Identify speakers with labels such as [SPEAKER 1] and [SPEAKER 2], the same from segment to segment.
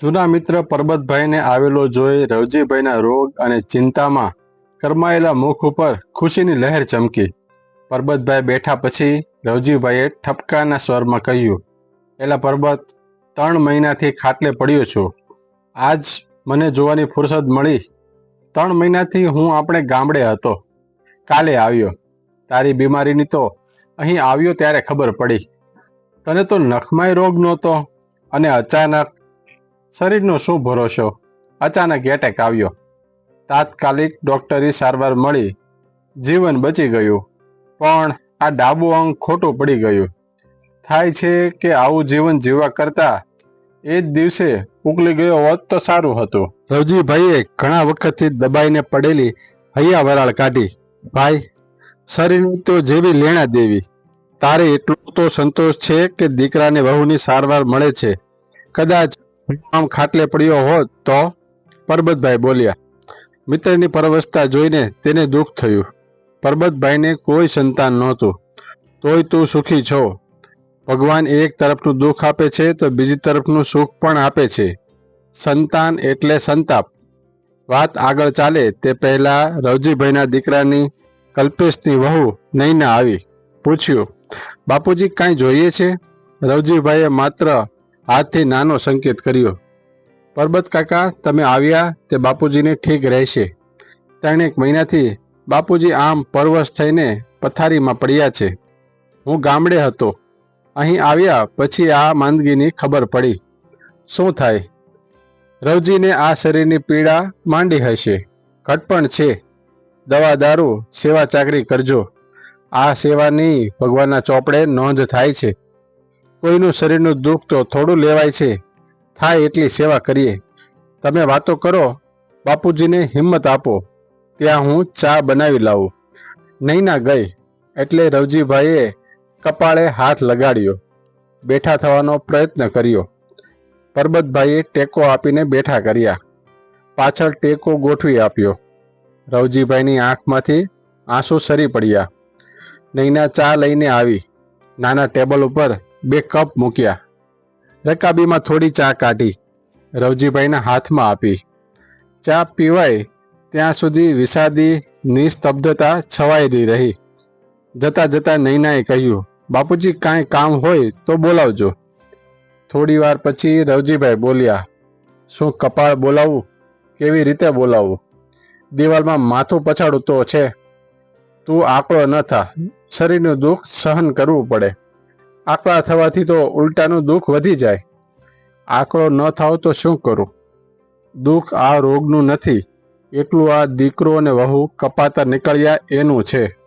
[SPEAKER 1] જૂના મિત્ર પરબતભાઈને આવેલો જોઈ રવજીભાઈના રોગ અને ચિંતામાં કરમાયેલા મુખ ઉપર ખુશીની લહેર ચમકી. પરબતભાઈ બેઠા પછી રવજીભાઈએ ઠપકાના સ્વરમાં કહ્યું એલા પરબત ત્રણ મહિનાથી ખાટલે પડ્યો છું. આજ મને જોવાની ફુરસદ મળી. ત્રણ મહિનાથી હું આપણે ગામડે હતો. કાલે આવ્યો. તારી બીમારીની તો અહીં આવ્યો ત્યારે ખબર પડી. તને તો નખમાય રોગ નહોતો અને અચાનક શરીરનો શું ભરોસો? અચાનક એટેક આવ્યો. તાત્કાલિક ડોક્ટરી સારવાર મળી. જીવન બચી ગયું. પણ આ ડાબું અંગ ખોટું પડી ગયું. થાય છે કે આવું જીવન જીવવા કરતા એ જ દિવસે ઉકલી ગયો હોત તો સારું હતું. રવજીભાઈએ ઘણા વખતથી દબાઈને પડેલી હૈયા વરાળ કાઢી. ભાઈ, શરીરની તો જેવી લેણા દેવી. તારે એટલો તો સંતોષ છે કે દીકરાને વહુની સારવાર મળે છે. કદાચ આમ ખાટલે પડ્યો હોત તો પરબતભાઈ બોલ્યા, મિત્રની પરવસતા જોઈને તેને દુઃખ થયું. પરબતભાઈને કોઈ સંતાન નહોતું. તોય તું સુખી છો. ભગવાન એક તરફનું દુઃખ આપે છે તો બીજી તરફનું સુખ પણ આપે છે. સંતાન એટલે સંતાપ. વાત આગળ ચાલે તે પહેલા રવજીભાઈના દીકરાની કલ્પેશની વહુ નૈના આવી પૂછ્યું, બાપુજી કાંઈ જોઈએ છે? રવજીભાઈએ માત્ર હાથથી નાનો સંકેત કર્યો. પરબત કાકા, તમે આવ્યા, તે બાપુજીને ઠીક રહેશે. ત્રણેક મહિનાથી બાપુજી આમ પરવશ થઈને પથારીમાં પડ્યા છે. હું ગામડે હતો. અહીં આવ્યા પછી આ માંદગીની ખબર પડી. શું થાય? રવજીને આ શરીરની પીડા માંડી હશે. ઘટપણ છે. દવા, દારૂ, સેવા ચાકરી કરજો. આ સેવાની ભગવાનના ચોપડે નોંધ થાય છે. કોઈનું શરીરનું દુઃખ તો થોડું લેવાય છે. થાય એટલી સેવા કરીએ. તમે વાતો કરો, બાપુજીને હિંમત આપો. ત્યાં હું ચા બનાવી લાવું. નૈના ગઈ, એટલે રવજીભાઈએ કપાળે હાથ લગાડ્યો. બેઠા થવાનો પ્રયત્ન કર્યો. પરબતભાઈએ ટેકો આપીને બેઠા કર્યા. પાછળ ટેકો ગોઠવી આપ્યો. રવજીભાઈની આંખમાંથી આંસુ સરી પડ્યા. નૈના ચા લઈને આવી. નાના ટેબલ ઉપર બે કપ મૂક્યા. રકાબીમાં થોડી ચા કાઢી. રવજીભાઈના હાથમાં આપી. ચા પીવાય ત્યાં સુધી વિષાદી નિસ્તબ્ધતા છવાયેલી રહી. જતા જતા નૈનાએ કહ્યું, બાપુજી, કાંઈ કામ હોય તો બોલાવજો. થોડી વાર પછી રવજીભાઈ બોલ્યા, શું કપાળ બોલાવવું કેવી રીતે બોલાવવું દિવાલમાં માથું પછાડું તો છે. તું આકળો ન થા. શરીરનું દુઃખ સહન કરવું પડે. આકળા થવાથી તો ઉલટાનું દુઃખ વધી જાય. આકળો ન થાવ તો શું કરું? દુઃખ આ રોગનું નથી. એટલું આ દીકરો અને વહુ કપાતા નીકળ્યા એનું છે.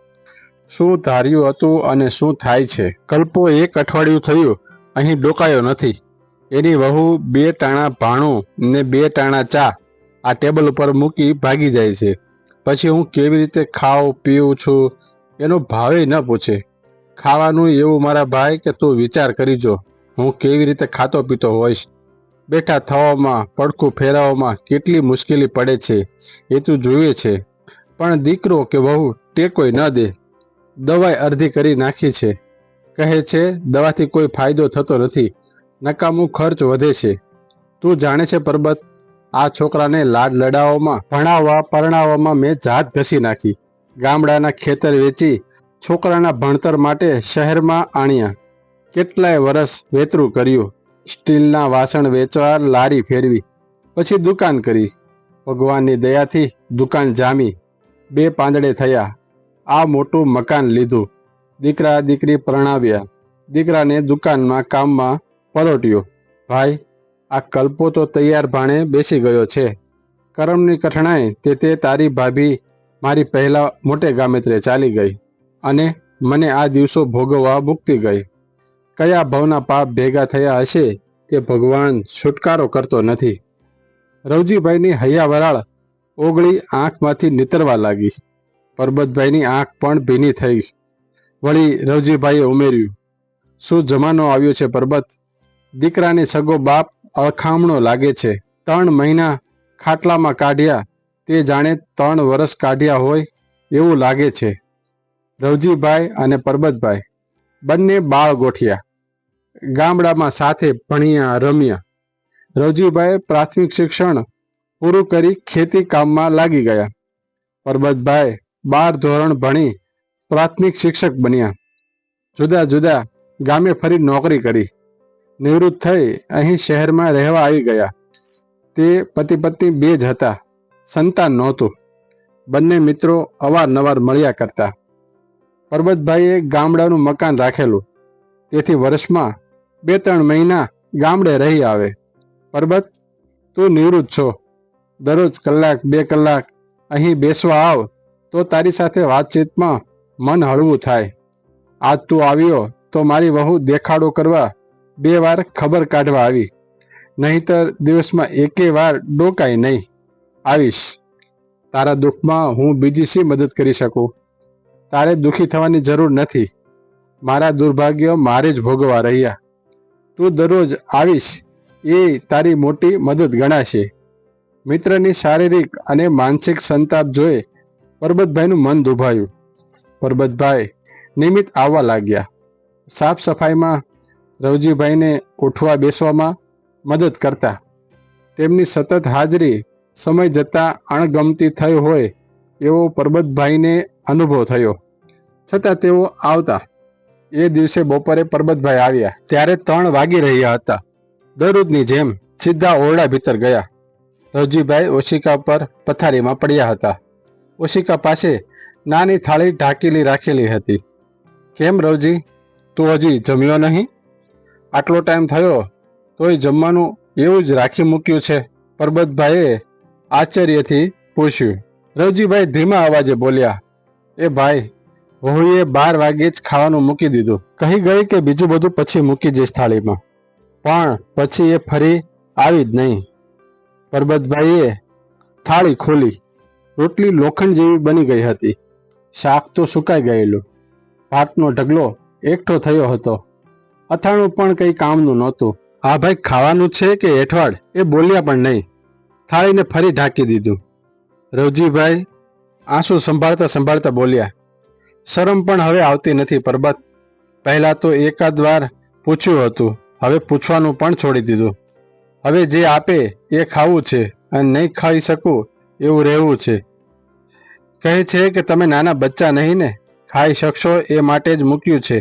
[SPEAKER 1] શું ધાર્યું હતું અને શું થાય છે? કલ્પો એક અઠવાડિયું થયું, અહીં ડોકાયો નથી. એની વહુ બે ટાણા ભાણું ને બે ટાણા ચા આ ટેબલ ઉપર મૂકી ભાગી જાય છે. પછી હું કેવી રીતે ખાઉં, પીઉં છું? એનો ભાવે ન પૂછે. ખાવાનું એવું મારા ભાઈ કે તું વિચાર કરીજો. હું કેવી રીતે ખાતો પીતો હોઈશ? બેઠા થવામાં, પડખું ફેરવવામાં કેટલી મુશ્કેલી પડે છે, એ તું જોયે છે. પણ દીકરો કે વહુ ટેકોય ન દે. દવાઈ અડધી કરી નાખી છે. કહે છે, દવાથી કોઈ ફાયદો થતો નથી. નકામું ખર્ચ વધે છે. તું જાણે છે પરબત? આ છોકરાને લાડ લડાવવામાં, ભણાવવા, પરણાવવામાં મેં જાત ઘસી નાખી. ગામડાના ખેતર વેચી છોકરાના ભણતર માટે શહેરમાં આણ્યા. કેટલાય વર્ષ વેતરું કર્યું. સ્ટીલના વાસણ વેચવા લારી ફેરવી. પછી દુકાન કરી. ભગવાનની દયાથી દુકાન જામી. બે પાંદડે થયા. આ મોટું મકાન લીધું. દીકરા દીકરી પરણાવ્યા. દીકરાને દુકાનમાં કામમાં પરોટ્યો. ભાઈ, આ કલ્પો તો તૈયાર ભાણે બેસી ગયો છે. કરમની કઠણાએ તે તે તારી ભાભી મારી પહેલા મોટે ગામેત્રે ચાલી ગઈ. અને મને આ દિવસો ભોગવવા મુક્તિ ગઈ. કયા ભાવના પાપ ભેગા થયા હશે તે ભગવાન છુટકારો કરતો નથી. રવજીભાઈની હૈયા વરાળ ઓગળી આંખમાંથી નીતરવા લાગી. પરબતભાઈની આંખ પણ ભીની થઈ. વળી રવજીભાઈએ ઉમેર્યું, શું જમાનો આવ્યો છે પરબત? દીકરાને સગો બાપ અળખામણો લાગે છે. ત્રણ મહિના ખાટલામાં કાઢ્યા, તે જાણે ત્રણ વર્ષ કાઢ્યા હોય એવું લાગે છે. રવજીભાઈ અને પરબતભાઈ. બંને બાળ ગોઠિયા. ગામડામાં સાથે ભણ્યા, રમ્યા. રવજીભાઈ પ્રાથમિક શિક્ષણ પૂરું કરી ખેતી કામમાં લાગી ગયા. પરબતભાઈ બાર ધોરણ ભણી પ્રાથમિક શિક્ષક બન્યા. જુદા જુદા ગામે ફરી નોકરી કરી. નિવૃત્ત થઈ અહીં શહેરમાં રહેવા આવી ગયા. તે પતિ પત્ની બે જ હતા. સંતાન નહોતું. બંને મિત્રો અવારનવાર મળ્યા કરતા. પરબતભાઈએ ગામડાનું મકાન રાખેલું. તેથી વર્ષમાં બે ત્રણ મહિના ગામડે રહી આવે. પરબત, તું નિવૃત્ત છો. દરરોજ કલાક, બે કલાક અહીં બેસવા આવ, તો તારી સાથે વાતચીતમાં મન હળવું થાય. આજ તું આવ્યો, તો મારી વહુ દેખાડો કરવા બે વાર ખબર કાઢવા આવી. નહીંતર દિવસમાં એકે વાર ડોકાય નહીં. આવીશ. તારા દુઃખમાં હું બીજી શી મદદ કરી શકું? તારે દુઃખી થવાની જરૂર નથી. મારા દુર્ભાગ્ય મારે જ ભોગવા રહ્યા. તું દરરોજ આવીશ, એ તારી મોટી મદદ ગણાશે. મિત્રની શારીરિક અને માનસિક સંતાપ જોઈ પરબતભાઈનું મન દુભાયું. પરબતભાઈ નિયમિત આવવા લાગ્યા. સાફ સફાઈમાં રવજીભાઈને ઉઠવા બેસવામાં મદદ કરતા. તેમની સતત હાજરી સમય જતાં અણગમતી થઈ હોય એવો પરબતભાઈને અનુભવ થયો. છતાં તેઓ આવતા એ દિવસે બપોરે પરબતભાઈ આવ્યા. ત્યારે ત્રણ વાગી રહ્યા હતા. દરરોજની જેમ સીધા ઓરડા ભીતર ગયા. રવજીભાઈ ઓશિકા પર પથારીમાં પડ્યા હતા. ઓશિકા પાસે નાની થાળી ઢાંકેલી રાખેલી હતી. કેમ રવજી? તું હજી જમ્યો નહીં? આટલો ટાઈમ થયો, તોય જમવાનું એવું જ રાખી મૂક્યું છે, પરબતભાઈએ આશ્ચર્યથી પૂછ્યું. રવજીભાઈ ધીમા અવાજે બોલ્યા એ ભાઈ, વહુએ બાર વાગે જ ખાવાનું મૂકી દીધું. કહી ગઈ કે બીજું બધું પછી મૂકી જઈશ થાળીમાં. પણ પછી એ ફરી આવી જ નહીં. પરબતભાઈએ થાળી ખોલી. રોટલી લોખંડ જેવી બની ગઈ હતી. શાક તો સુકાઈ ગયેલું. ભાતનો ઢગલો એકઠો થયો હતો. અથાણું પણ કંઈ કામનું નહોતું. આ ભાઈ ખાવાનું છે કે હેઠવાડ એ બોલ્યા પણ નહીં. થાળીને ફરી ઢાંકી દીધું. રવજીભાઈ આંસુ સંભાળતા સંભાળતા બોલ્યા, શરમ પણ હવે આવતી નથી, પરબત. પહેલા તો એકાદ વાર પૂછ્યું હતું, હવે પૂછવાનું પણ છોડી દીધું. હવે જે આપે એ ખાવું છે અને નહીં ખાઈ શકું એવું રહેવું છે. કહે છે કે, તમે નાના બચ્ચા નહીં ને, ખાઈ શકશો એ માટે જ મૂક્યું છે.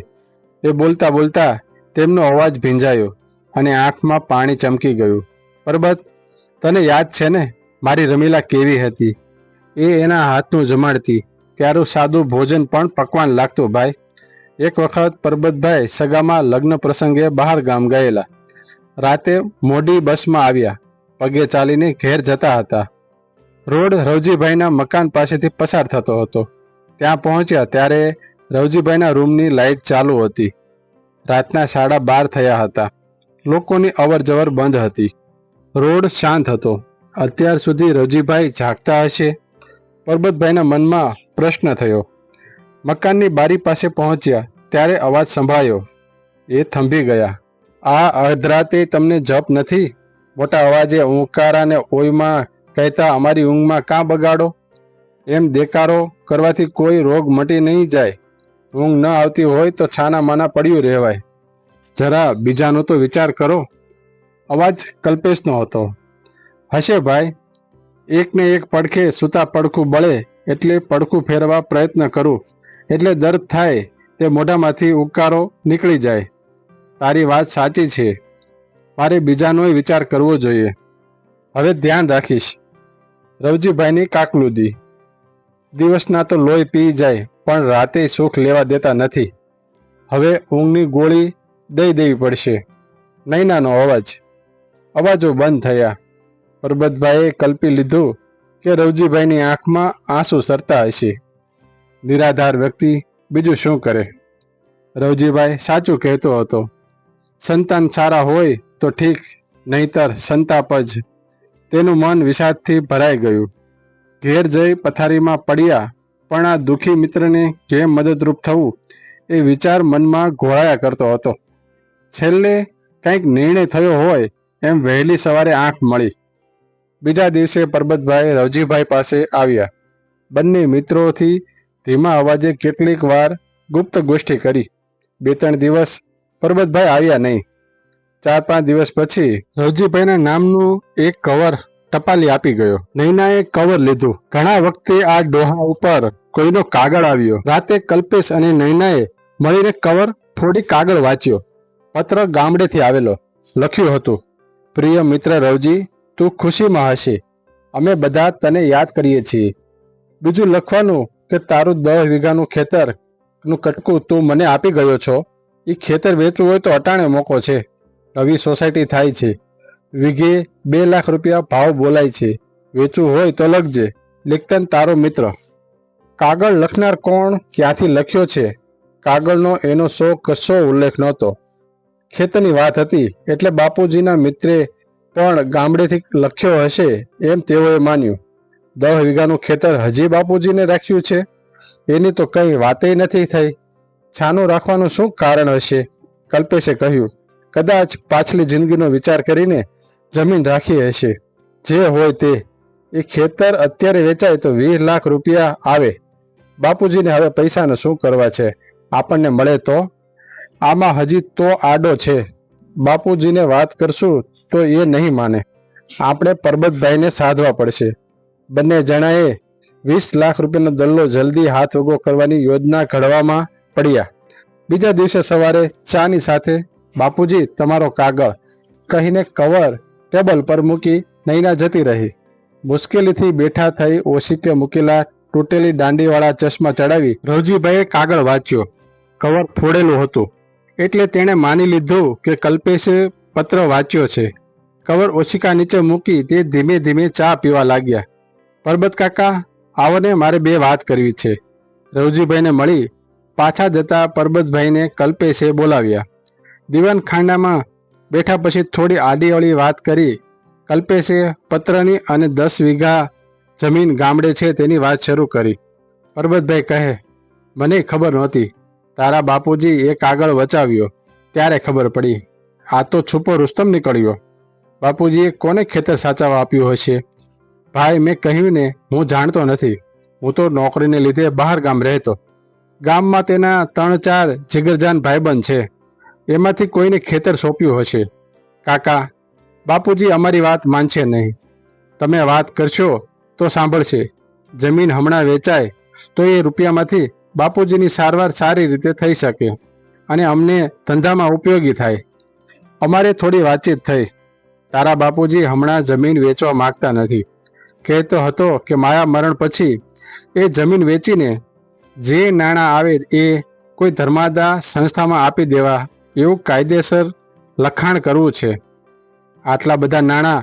[SPEAKER 1] એ બોલતા બોલતા તેમનો અવાજ ભીંજાયો અને આંખમાં પાણી ચમકી ગયું. પરબત, તને યાદ છે ને, મારી રમીલા કેવી હતી? એ એના હાથનું જમાડતી. ત્યારું સાદું ભોજન પણ પકવાન લાગતું, ભાઈ. એક વખત પરબતભાઈ સગામાં લગ્ન પ્રસંગે બહાર ગામ ગયેલા. રાતે મોડી બસમાં આવ્યા. પગે ચાલીને ઘેર જતા હતા. રોડ રવજીભાઈના મકાન પાસેથી પસાર થતો હતો. ત્યાં પહોંચ્યા ત્યારે રવજીભાઈના રૂમની લાઇટ ચાલુ હતી. રાતના સાડા બાર થયા હતા. લોકોની અવર જવર બંધ હતી. રોડ શાંત હતો. અત્યાર સુધી રવજીભાઈ જાગતા હશે? પરબતભાઈના મનમાં પ્રશ્ન થયો. મકાનની બારી પાસે પહોંચ્યા, ત્યારે અવાજ સંભળાયો. એ થંભી ગયા. આ અર્ધરાતે તમને જપ નથી? મોટા અવાજે ઓંકારાને ઓયમાં કહેતા અમારી ઊંઘમાં કાં બગાડો? એમ દેકારો કરવાથી કોઈ રોગ મટી નહીં જાય. ઊંઘ ન આવતી હોય તો છાના માના પડ્યું રહેવાય. જરા બીજાનો તો વિચાર કરો. અવાજ કલ્પેશનો હતો. હશે ભાઈ એકને એક પડખે સૂતા પડખું બળે એટલે પડખું ફેરવા પ્રયત્ન કરું. એટલે દર્દ થાય તે મોઢામાંથી ઉકારો નીકળી જાય. તારી વાત સાચી છે. મારે બીજાનોય વિચાર કરવો જોઈએ. હવે ધ્યાન રાખીશ. રવજીભાઈની કાકલુદી. દિવસના તો લોહી પી જાય, પણ રાતે સુખ લેવા દેતા નથી. હવે ઊંઘની ગોળી દઈ દેવી પડશે. નૈનાનો અવાજ. અવાજો બંધ થયા. પરબતભાઈએ કલ્પી લીધું કે રવજીભાઈની આંખમાં આંસુ સરતા હશે. નિરાધાર વ્યક્તિ બીજું શું કરે? રવજીભાઈ સાચું કહેતો હતો. સંતાન સારા હોય તો ઠીક, નહીતર સંતાપ જ. તેનું મન વિષાદથી ભરાઈ ગયું. ઘેર જઈ પથારીમાં પડ્યા, પણ આ દુઃખી મિત્રને કેમ મદદરૂપ થવું એ વિચાર મનમાં ઘોળાયા કરતો હતો. છેલ્લે કંઈક નિર્ણય થયો હોય એમ વહેલી સવારે આંખ મળી. બીજા દિવસે પરબતભાઈ રવજીભાઈ પાસે આવ્યા. બંને મિત્રોથી ધીમા અવાજે કેટલીક વાર ગુપ્ત ગોષ્ઠી કરી. બે ત્રણ દિવસ પરબતભાઈ આવ્યા નહીં. ચાર પાંચ દિવસ પછી રવજીભાઈના નામનું એક કવર ટપાલી આપી ગયો. નૈનાએ કવર લીધું. ઘણા વખતે આ ડોહા ઉપર કોઈનો કાગળ આવ્યો. રાતે કલ્પેશ અને નૈનાએ મળીને કવર થોડી કાગળ વાંચ્યો. પત્ર ગામડેથી આવેલો. લખ્યું હતું, પ્રિય મિત્ર રવજી તું ખુશીમાં હશે. અમે બધા તને યાદ કરીએ છીએ. બીજું લખવાનું કે તારું દસ વીઘાનું ખેતરનું કટકું તું મને આપી ગયો છો? એ ખેતર વેચવું હોય તો અટાણે મોકો છે. નવી સોસાયટી થાય છે. વીઘે બે લાખ રૂપિયા ભાવ બોલાય છે. વેચવું હોય તો લખજે. લેખતન તારો મિત્ર. કાગળ લખનાર કોણ ક્યાંથી લખ્યો છે? કાગળનો એનો સો કશો ઉલ્લેખ નહોતો. ખેતરની વાત હતી એટલે બાપુજીના મિત્રે પણ ગામડેથી લખ્યો હશે એમ તેઓએ માન્યું. દસ વીઘાનું ખેતર હજી બાપુજીને રાખ્યું છે. એની તો કંઈ વાતે નથી થઈ. છાનું રાખવાનું શું કારણ હશે? કલ્પેશે કહ્યું. કદાચ પાછલી જિંદગીનો વિચાર કરીને જમીન રાખી હશે. જે હોય તે. એ ખેતર અત્યારે વેચાય તો વીસ લાખ રૂપિયા આવે. બાપુજીને હવે પૈસાને શું કરવા છે? આપણને મળે તો? આમાં હજી તો આડો છે. બાપુજીને વાત કરશું તો એ નહીં માને. આપણે પરબતભાઈને સાધવા પડશે. બંને જણાએ વીસ લાખ રૂપિયાનો દલ્લો જલ્દી હાથ ઉગો કરવાની યોજના ઘડવામાં પડ્યા. બીજા દિવસે સવારે ચાની સાથે, બાપુજી, તમારો કાગળ. કહીને કવર ટેબલ પર મૂકી નૈના જતી રહી. મુશ્કેલીથી બેઠા થઈ ઓશિકે મૂકેલા તૂટેલી દાંડીવાળા ચશ્મા ચડાવી રવજીભાઈએ કાગળ વાંચ્યો. કવર ફોડેલું હતું. એટલે તેણે માની લીધું કે કલ્પેશે પત્ર વાંચ્યો છે. કવર ઓશિકા નીચે મૂકી તે ધીમે ધીમે ચા પીવા લાગ્યા. પરબત કાકા, આવને મારે બે વાત કરવી છે. રવજીભાઈને મળી પાછા જતા પરબતભાઈને કલ્પેશે બોલાવ્યા. દીવાન ખાંડામાં બેઠા પછી થોડી આડીઅળી વાત કરી. કલ્પેશે પત્રની અને દસ વીઘા જમીન ગામડે છે તેની વાત શરૂ કરી. પરબતભાઈ કહે, મને ખબર નહોતી. તારા બાપુજી એ કાગળ વચાવ્યો. ત્યારે ખબર પડી, આ તો છુપો રુસ્તમ નીકળ્યો. બાપુજીએ કોને ખેતર સાચવવા આપ્યું હશે? ભાઈ, મેં કહ્યું ને, હું જાણતો નથી. હું તો નોકરીને લીધે બહાર ગામ રહેતો. ગામમાં તેના ત્રણ ચાર જીગરજાન ભાઈબંધ છે. એમાંથી કોઈને ખેતર સોંપ્યું હશે. કાકા, બાપુજી અમારી વાત માનશે નહીં. તમે વાત કરશો તો સાંભળશે. જમીન હમણાં વેચાય, તો એ રૂપિયામાંથી બાપુજીની સારવાર સારી રીતે થઈ શકે અને અમને ધંધામાં ઉપયોગી થાય. અમારે થોડી વાતચીત થઈ. તારા બાપુજી હમણાં જમીન વેચવા માગતા નથી. કહેતો હતો કે મારા મરણ પછી એ જમીન વેચીને જે નાણાં આવે એ કોઈ ધર્માદા સંસ્થામાં આપી દેવા એવું કાયદેસર લખાણ કરવું છે. આટલા બધા નાણાં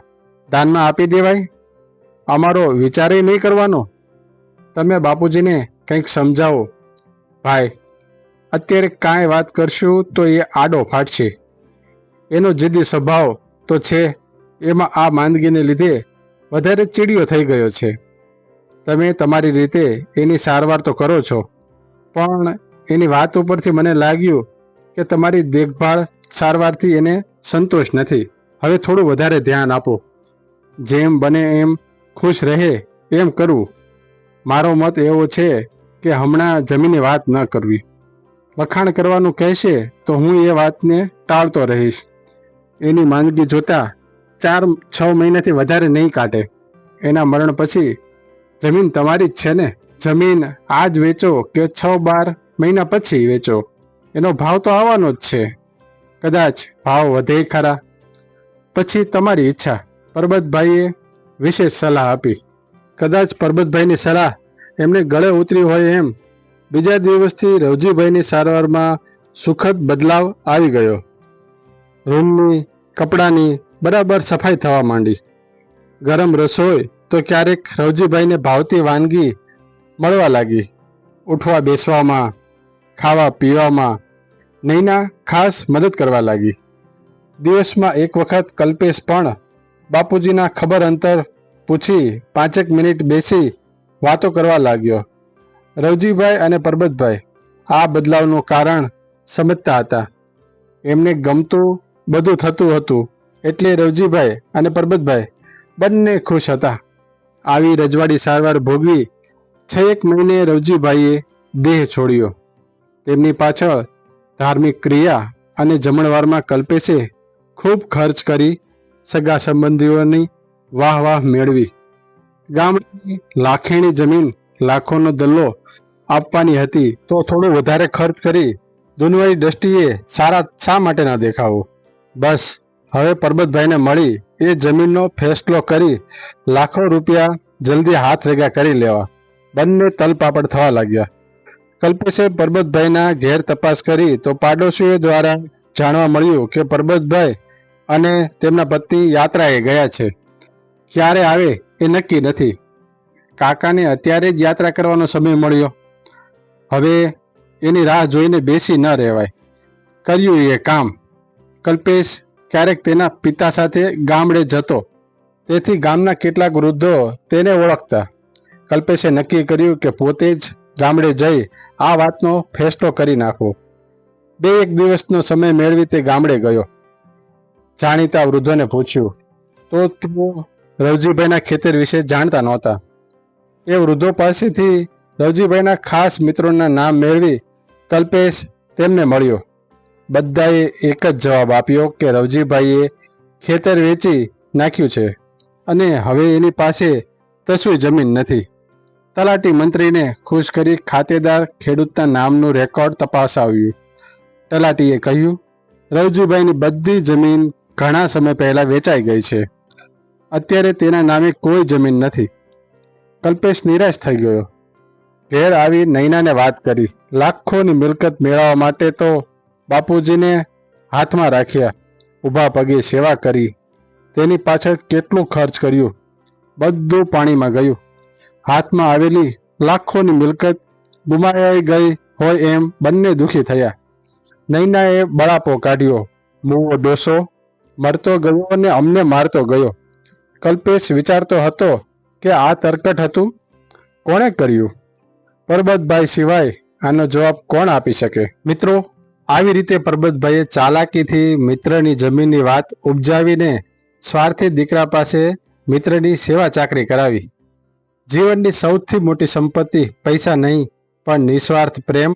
[SPEAKER 1] દાનમાં આપી દેવાય? અમારો વિચારે નહીં કરવાનો? તમે બાપુજીને કંઈક સમજાવો. ભાઈ, અત્યારે કાંઈ વાત કરશું તો એ આડો ફાટશે. એનો જિદ્દી સ્વભાવ તો છે, એમાં આ માંદગીને લીધે વધારે ચીડિયો થઈ ગયો છે. તમે તમારી રીતે એની સારવાર તો કરો છો, પણ એની વાત ઉપરથી મને લાગ્યું કે તમારી દેખભાળ સારવારથી એને સંતોષ નથી. હવે થોડું વધારે ધ્યાન આપો. જેમ બને એમ ખુશ રહે એમ કરવું મારો મત એવો છે કે હમણાં જમીને વાત ન કરવી. વખાણ કરવાનું કહેશે તો હું એ વાતને ટાળતો રહીશ. એની માંદગી જોતા ચાર, છ મહિનાથી વધારે નહીં કાઢે. એના મરણ પછી જમીન તમારી જ છે ને? જમીન આજ વેચો કે છ, બાર મહિના પછી વેચો? એનો ભાવ તો આવવાનો જ છે. કદાચ ભાવ વધે ખરા. પછી તમારી ઈચ્છા. પરબતભાઈએ વિશેષ સલાહ આપી. કદાચ પરબતભાઈની સલાહ એમને ગળે ઉતરી હોય એમ. બીજા દિવસથી રવજીભાઈની સારવારમાં સુખદ બદલાવ આવી ગયો. રૂમની, કપડાની બરાબર સફાઈ થવા માંડી. ગરમ રસોઈ તો ક્યારેક રવજીભાઈને ભાવતી વાનગી મળવા લાગી. ઉઠવા બેસવામાં, ખાવા પીવામાં નૈના ખાસ મદદ કરવા લાગી. દિવસમાં એક વખત કલ્પેશ પણ બાપુજીના ખબર અંતર પૂછી પાંચેક મિનિટ બેસી વાતો કરવા લાગ્યો. રવજીભાઈ અને પરબતભાઈ આ બદલાવનું કારણ સમજતા હતા. એમને ગમતું બધું થતું હતું એટલે રવજીભાઈ અને પરબતભાઈ બંને ખુશ હતા. આવી રજવાડી સારવાર ભોગવી છ એક મહિને રવજીભાઈએ દેહ છોડ્યો. તેમની પાછળ ધાર્મિક ક્રિયા અને જમણવારમાં કલ્પેશે ખૂબ ખર્ચ કરી સગા સંબંધીઓની વાહ વાહ મેળવી. ગામની લાખેણી જમીન, લાખોનો દલ્લો આપવાની હતી. તો થોડો વધારે ખર્ચ કરી દુનિયાની દ્રષ્ટિએ સારા શા માટે ના દેખાવો? બસ, હવે પરબતભાઈને મળી એ જમીનનો ફેસલો કરી લાખો રૂપિયા જલ્દી હાથ ભેગા કરી લેવા. બંને તલપાપડ થવા લાગ્યા. કલ્પેશે પરબતભાઈના ઘેર તપાસ કરી તો પાડોશીઓ દ્વારા જાણવા મળ્યું કે પરબતભાઈ અને તેમના પતિ યાત્રાએ ગયા છે. ક્યારે આવે એ નક્કી નથી. કાકાને અત્યારે જ યાત્રા કરવાનો સમય મળ્યો. હવે એની રાહ જોઈને બેસી ન રહેવાય. કર્યું એ કામ. કલ્પેશ ક્યારેક તેના પિતા સાથે ગામડે જતો. તેથી ગામના કેટલાક વૃદ્ધો તેને ઓળખતા. કલ્પેશે નક્કી કર્યું કે પોતે જ ગામડે જઈ આ વાતનો ફેસલો કરી નાખવો. બે એક દિવસનો સમય મેળવી તે ગામડે ગયો. જાણીતા વૃદ્ધોને પૂછ્યું, તો તેઓ રવજીભાઈના ખેતર વિશે જાણતા નહોતા. એ વૃદ્ધો પાસેથી રવજીભાઈના ખાસ મિત્રોના નામ મેળવી કલ્પેશ તેમને મળ્યો. બધાએ એક જ જવાબ આપ્યો કે રવજીભાઈએ ખેતર વેચી નાખ્યું છે અને હવે એની પાસે કશું જમીન નથી. તલાટી મંત્રીને ખુશ કરી ખાતેદાર ખેડૂતના નામનું રેકોર્ડ તપાસાવ્યું. તલાટીએ કહ્યું, રવજીભાઈની બધી જમીન ઘણા સમય પહેલા વેચાઈ ગઈ છે. અત્યારે તેના નામે કોઈ જમીન નથી. કલ્પેશ નિરાશ થઈ ગયો. ઘેર આવી નૈનાને વાત કરી. લાખોની મિલકત મેળવવા માટે તો બાપુજીને હાથમાં રાખ્યા. ઊભા પગે સેવા કરી. તેની પાછળ કેટલું ખર્ચ કર્યું? બધું પાણીમાં ગયું. હાથમાં આવેલી લાખોની મિલકત ગુમાવાઈ ગઈ હોય એમ બંને દુઃખી થયા. નૈનાએ બળાપો કાઢ્યો. મૂવો ડોસો, મરતો ગયો અને અમને મારતો ગયો. કલ્પેશ વિચારતો હતો કે આ તરકટ હતું. કોણે કર્યું? પરબતભાઈ સિવાય આનો જવાબ કોણ આપી શકે? મિત્રો, આવી રીતે પરબતભાઈએ ચાલાકીથી મિત્રની જમીનની વાત ઉપજાવીને સ્વાર્થી દીકરા પાસે મિત્રની સેવા ચાકરી કરાવી. જીવનની સૌથી મોટી સંપત્તિ પૈસા નહીં, પણ નિસ્વાર્થ પ્રેમ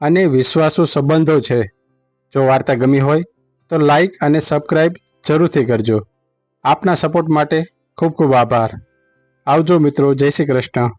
[SPEAKER 1] અને વિશ્વાસુ સંબંધો છે. જો વાર્તા ગમી હોય તો લાઈક અને સબસ્ક્રાઈબ જરૂરથી કરજો. આપના સપોર્ટ માટે ખૂબ ખૂબ આભાર. આવજો મિત્રો જય શ્રી કૃષ્ણ.